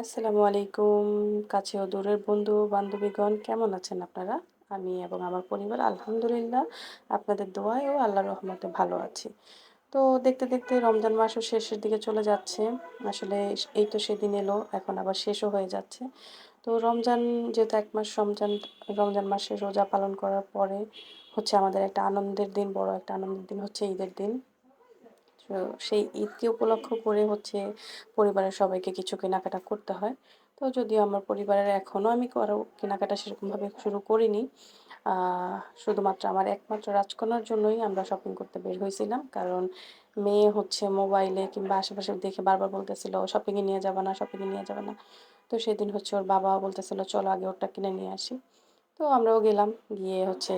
আসসালামু আলাইকুম, কাছে ও দূরের বন্ধু, বান্ধবীগণ, কেমন আছেন আপনারা? আমি এবং আমার পরিবার আলহামদুলিল্লাহ আপনাদের দোয়ায় ও আল্লাহর রহমতে ভালো আছি। তো দেখতে দেখতে রমজান মাসও শেষের দিকে চলে যাচ্ছে। আসলে এই তো সেদিন এলো, এখন আবার শেষও হয়ে যাচ্ছে। তো রমজান যেহেতু এক মাস, রমজান রমজান মাসে রোজা পালন করার পরে হচ্ছে আমাদের একটা আনন্দের দিন, বড় একটা আনন্দের দিন হচ্ছে ঈদের দিন। সেই ঈদকে উপলক্ষ করে হচ্ছে পরিবারের সবাইকে কিছু কেনাকাটা করতে হয়। তো যদিও আমার পরিবারের এখনও আমি কারও কেনাকাটা সেরকমভাবে শুরু করিনি। শুধুমাত্র আমার একমাত্র রাজকন্যার জন্যই আমরা শপিং করতে বের হয়েছিলাম কারণ মেয়ে হচ্ছে মোবাইলে কিংবা আশেপাশে দেখে বারবার বলতেছিল, "শপিং এ নিয়ে যাবে না, শপিং এ নিয়ে যাবে না।" তো সেদিন হচ্ছে ওর বাবাও বলতেছিল, "চলো আগে ওরটা কিনে নিয়ে আসি।" তো আমরাও গেলাম। গিয়ে হচ্ছে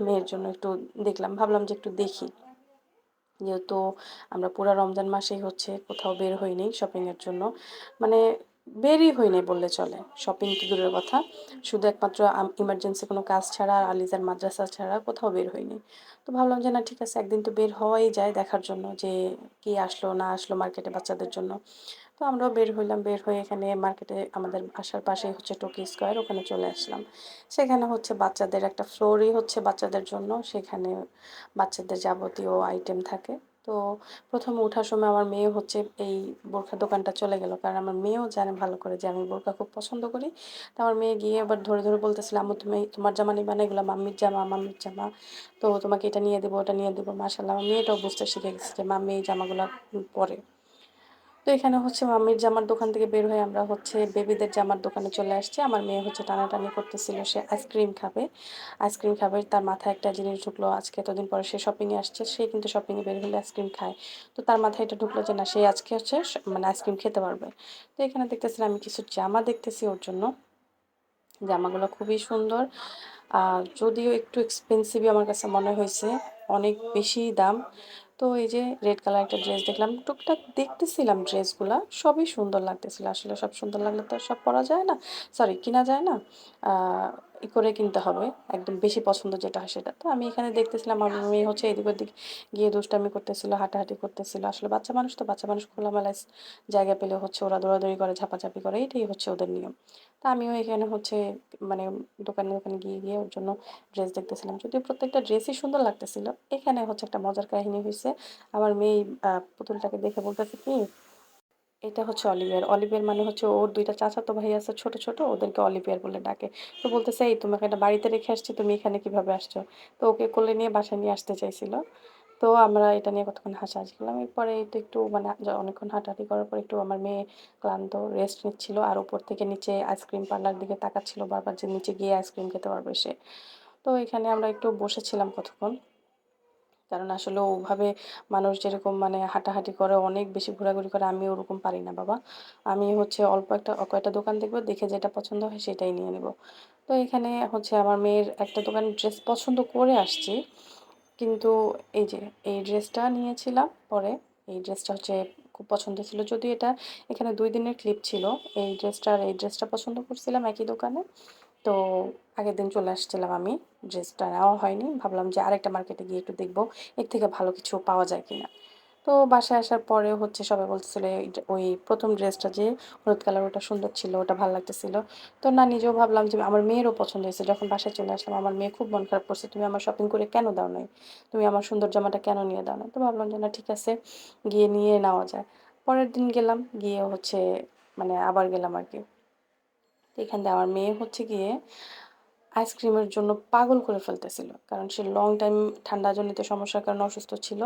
মেয়ের জন্য একটু দেখলাম। ভাবলাম যে একটু দেখি। যেহেতু আমরা পুরা রমজান মাসেই হচ্ছে কোথাও বের হইনি শপিংয়ের জন্য। মানে বেরই হইনি বললে চলে। শপিং তো দূরের কথা। শুধু একমাত্র ইমার্জেন্সি কোনো কাজ ছাড়া আর আলিজার মাদ্রাসা ছাড়া কোথাও বের হইনি। তো ভাবলাম যে, না, ঠিক আছে, একদিন তো বের হওয়াই যায় দেখার জন্য যে, কি আসলো, না আসলো মার্কেটে বাচ্চাদের জন্য। তো আমরাও বের হইলাম। বের হয়ে এখানে মার্কেটে আমাদের আসার পাশেই হচ্ছে টোকি স্কোয়ার ওখানে চলে আসলাম। সেখানে হচ্ছে বাচ্চাদের একটা ফ্লোরই হচ্ছে বাচ্চাদের জন্য। সেখানে বাচ্চাদের যাবতীয় আইটেম থাকে। তো প্রথমে ওঠার সময় আমার মেয়ে হচ্ছে এই বোরখার দোকানটা চলে গেল। কারণ আমার মেয়েও জানে ভালো করে যে আমি বোরখা খুব পছন্দ করি। তো আমার মেয়ে গিয়ে আবার ধরে, ধরে বলতেছিল, "আম্মু তুমি তোমার জামা নিবা না? এগুলো মাম্মির জামা, মাম্মির জামা। তো তোমাকে এটা নিয়ে দেবো ওটা নিয়ে দেবো মাসাল্লাহ আমার মেয়েটাও বুঝতে শিখে গেছে যে মাম্মি এই জামাগুলো পরে। তো এখানে হচ্ছে মাম্মির জামার দোকান থেকে বের হয়ে আমরা হচ্ছে বেবিদের জামার দোকানে চলে আসছি। আমার মেয়ে হচ্ছে টানাটানি করতেছিল, সে আইসক্রিম খাবে। আইসক্রিম খাবে, তার মাথায় একটা জিনিস ঢুকলো আজকে, এতদিন পরে সে শপিংয়ে আসছে। সে কিন্তু শপিংয়ে বের হলে আইসক্রিম খায়। তো তার মাথায় এটা ঢুকলো যে না, সে আজকে হচ্ছে মানে আইসক্রিম খেতে পারবে। তো এখানে দেখতেছিলাম আমি কিছু জামা দেখতেছি ওর জন্য। জামাগুলো খুবই সুন্দর। আর যদিও একটু এক্সপেন্সিভই আমার কাছে মনে হয়েছে, অনেক বেশি দাম। তো এই যে রেড কালার একটা ড্রেস দেখলাম। টুকটাক দেখতেছিলাম ড্রেসগুলা। সবই সুন্দর লাগতেছিল। আসলে সব সুন্দর লাগলে তো সব পরা যায় না। সরি কিনা যায় না। ই করে কিনতে হবে। একদম বেশি পছন্দ যেটা হয় সেটা। তো আমি এখানে দেখতেছিলাম আমার মেয়ে হচ্ছে এদিক ওদিক গিয়ে দুষ্টামি করতেছিল, হাঁটাহাঁটি করতেছিল। আসলে বাচ্চা মানুষ তো বাচ্চা মানুষ খোলামেলা জায়গা পেলে হচ্ছে ওরা দৌড়াদৌড়ি করে, ঝাপাঝাপি করে। এটাই হচ্ছে ওদের নিয়ম। তা আমিও এখানে হচ্ছে মানে দোকানে, দোকানে গিয়ে, গিয়ে ওর জন্য ড্রেস দেখতেছিলাম। যদিও প্রত্যেকটা ড্রেসই সুন্দর লাগতেছিল। এখানে হচ্ছে একটা মজার কাহিনী হয়েছে আমার মেয়ে পুতুলটাকে দেখে বলতেছে কি, "এটা হচ্ছে অলিভিয়ার।" অলিভিয়ার মানে হচ্ছে ওর ২ টা চাচাতো ভাই আছে ছোট, ছোট ওদেরকে অলিভিয়ার বলে ডাকে। তো বলতেছে, "এই তোমাকে এটা বাড়িতে রেখে আসছি, তুমি এখানে কীভাবে আসছো?" তো ওকে কোলে নিয়ে বাসায় নিয়ে আসতে চাইছিল। তো আমরা এটা নিয়ে কতক্ষণ হাসাহাসি করলাম। এরপরে তো একটু মানে অনেকক্ষণ হাঁটাহাঁটি করার পর একটু আমার মেয়ে ক্লান্ত রেস্ট নিচ্ছিল। আর উপর থেকে নিচে আইসক্রিম পার্লার দিকে তাকাচ্ছিল বারবার যে নিচে গিয়ে আইসক্রিম খেতে পারবে সে। তো এখানে আমরা একটু বসেছিলাম কতক্ষণ। কারণ আসলে ওভাবে মানুষ যেরকম মানে হাঁটাহাঁটি করে, অনেক বেশি ঘোরাঘুরি করে আমি ওরকম পারি না, বাবা। আমি হচ্ছে অল্প একটা, কয়েকটা দোকান দেখব, দেখে যেটা পছন্দ হয় সেটাই নিয়ে নেব তো এখানে হচ্ছে আমার মেয়ের একটা দোকান ড্রেস পছন্দ করে আসছি। কিন্তু এই যে, এই ড্রেসটা নিয়েছিলাম পরে। এই ড্রেসটা হচ্ছে খুব পছন্দ ছিল। যদিও এটা এখানে দুই দিনের ক্লিপ ছিল। এই ড্রেসটা আর এই ড্রেসটা পছন্দ করছিলাম একই দোকানে। তো আগের দিন চলে আসছিলাম আমি। ড্রেসটা নেওয়া হয়নি। ভাবলাম যে আরেকটা মার্কেটে গিয়ে একটু দেখব এর থেকে ভালো কিছু পাওয়া যায় কিনা। তো বাসায় আসার পরে হচ্ছে সবাই বলতেছিল এইটা ওই প্রথম ড্রেসটা যে হলুদ কালার ওটা সুন্দর ছিল, ওটা ভালো লাগতেছিল। তো না নিজেও ভাবলাম যে আমার মেয়েরও পছন্দ হয়েছে। যখন বাসায় চলে আসলাম আমার মেয়ে খুব মন খারাপ করছে, "তুমি আমার শপিং করে কেন দাও নাই? তুমি আমার সুন্দর জামাটা কেন নিয়ে দাও নাই?" তো ভাবলাম যে না ঠিক আছে গিয়ে নিয়ে নেওয়া যায়। পরের দিন গেলাম, গিয়ে হচ্ছে মানে আবার গেলাম আরকি। তো এখান দিয়ে আমার মেয়ে হচ্ছে গিয়ে আইসক্রিমের জন্য পাগল করে ফেলতেছিল। কারণ সে লং টাইম ঠান্ডাজনিত সমস্যার কারণে অসুস্থ ছিল।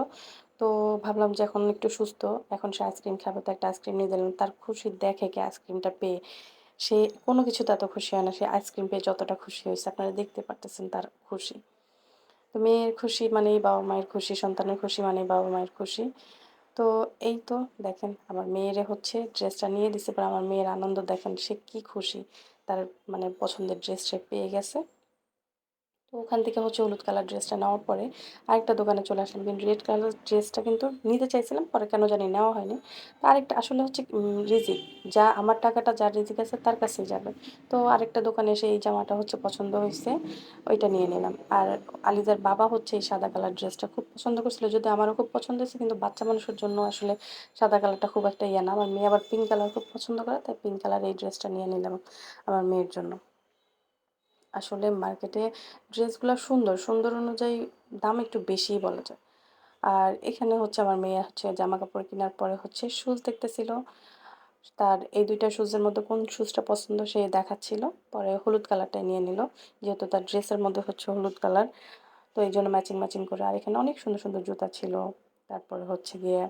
তো ভাবলাম যে এখন একটু সুস্থ, এখন সে আইসক্রিম খাবে তো একটা আইসক্রিম নিয়ে দিলাম। তার খুশি দেখে কি আইসক্রিমটা পেয়ে সে কোনো কিছু তত খুশি হয় না। সে আইসক্রিম পেয়ে যতটা খুশি হয়েছে আপনারা দেখতে পারতেছেন তার খুশি। তো মেয়ের খুশি মানেই বাবা-মায়ের খুশি, সন্তানের খুশি মানেই বাবা-মায়ের খুশি। তো এই তো দেখেন আমার মেয়েরে হচ্ছে ড্রেসটা নিয়ে দিছে পর আমার মেয়ের আনন্দ দেখেন সে কি খুশি। তার মানে পছন্দের ড্রেস সে পেয়ে গেছে। তো ওখান থেকে হচ্ছে হলুদ কালার ড্রেসটা নেওয়ার পরে আরেকটা দোকানে চলে আসলাম। কিন্তু রেড কালার ড্রেসটা কিন্তু নিতে চাইছিলাম, পরে কেন জানি নেওয়া হয়নি। তো আরেকটা আসলে হচ্ছে রিজিক। যা আমার টাকাটা, যার রিজিক আছে তার কাছেই যাবে। তো আরেকটা দোকানে এসে এই জামাটা হচ্ছে পছন্দ হয়েছে, ওইটা নিয়ে নিলাম। আর আলিজার বাবা হচ্ছে এই সাদা কালার ড্রেসটা খুব পছন্দ করছিল যদি আমারও খুব পছন্দ হয়েছে, কিন্তু বাচ্চা মানুষের জন্য আসলে সাদা কালারটা খুব একটা ইয়ে না। আমার মেয়ে আবার পিঙ্ক কালার খুব পছন্দ করে, তাই পিঙ্ক কালার এই ড্রেসটা নিয়ে নিলাম আমার মেয়ের জন্য। আসলে মার্কেটে ড্রেসগুলো সুন্দর, সুন্দর অনুযায়ী দাম একটু বেশিই বলা যায়। আর এখানে হচ্ছে আমার মেয়ে হচ্ছে জামা কাপড় কেনার পরে হচ্ছে শুজ দেখতেছিল। তার এই ২ টা শুজের মধ্যে কোন শুজটা পছন্দ সে দেখাচ্ছিল। পরে হলুদ কালারটা নিয়ে নিল। যেহেতু তার ড্রেসের মধ্যে হচ্ছে হলুদ কালার। তো এই জন্য ম্যাচিং, ম্যাচিং করে আর এখানে অনেক সুন্দর, সুন্দর জুতা ছিল। তারপরে হচ্ছে গিয়ে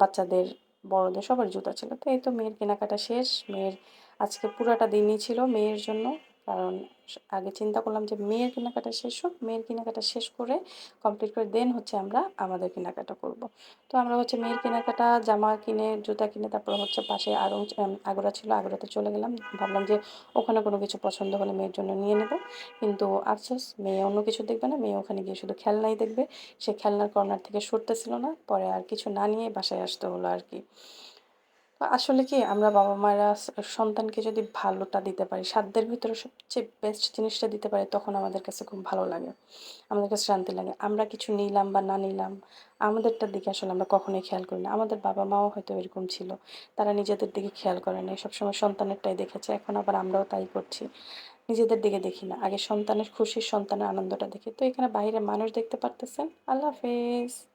বাচ্চাদের, বড়দের সবার জুতা ছিল। তো এই তো মেয়ের কেনাকাটা শেষ। মেয়ের আজকে পুরাটা দিনই ছিল মেয়ের জন্য। কারণ আগে চিন্তা করলাম যে মেয়ের কেনাকাটা শেষ হোক। মেয়ের কেনাকাটা শেষ করে কমপ্লিট করে দেন হচ্ছে আমরা আমাদের কেনাকাটা করব। তো আমরা হচ্ছে মেয়ের কেনাকাটা জামা কিনে, জুতা কিনে তারপর হচ্ছে পাশে আরও এম ছিল। আগুরাতে চলে গেলাম। ভাবলাম যে ওখানে কোনো কিছু পছন্দ হলে মেয়ের জন্য নিয়ে নেব। কিন্তু আফসোস মেয়ে অন্য কিছু দেখবে না। মেয়ে ওখানে গিয়ে শুধু খেলনাই দেখবে। সে খেলনার কর্নার থেকে সরতেছিল না। পরে আর কিছু না নিয়ে বাসায় আসতে হলো আরকি। তো আসলে কি আমরা বাবা-মায়েরা সন্তানকে যদি ভালোটা দিতে পারি, সাধ্যের ভিতরে সবচেয়ে বেস্ট জিনিসটা দিতে পারি, তখন আমাদের কাছে খুব ভালো লাগে। আমাদের কাছে শান্তি লাগে। আমরা কিছু নিলাম বা না নিলাম, আমাদেরটার দিকে আসলে আমরা কখনোই খেয়াল করি না। আমাদের বাবা-মাও হয়তো এরকম ছিল। তারা নিজেদের দিকে খেয়াল করে নাই। সবসময় সন্তানেরটাই দেখেছে। এখন আবার আমরাও তাই করছি। নিজেদের দিকে দেখি না। আগে সন্তানের খুশি, সন্তানের আনন্দটা দেখি। তো এখানে বাহিরে মানুষ দেখতে পারতেছেন। আল্লাহ হাফেজ।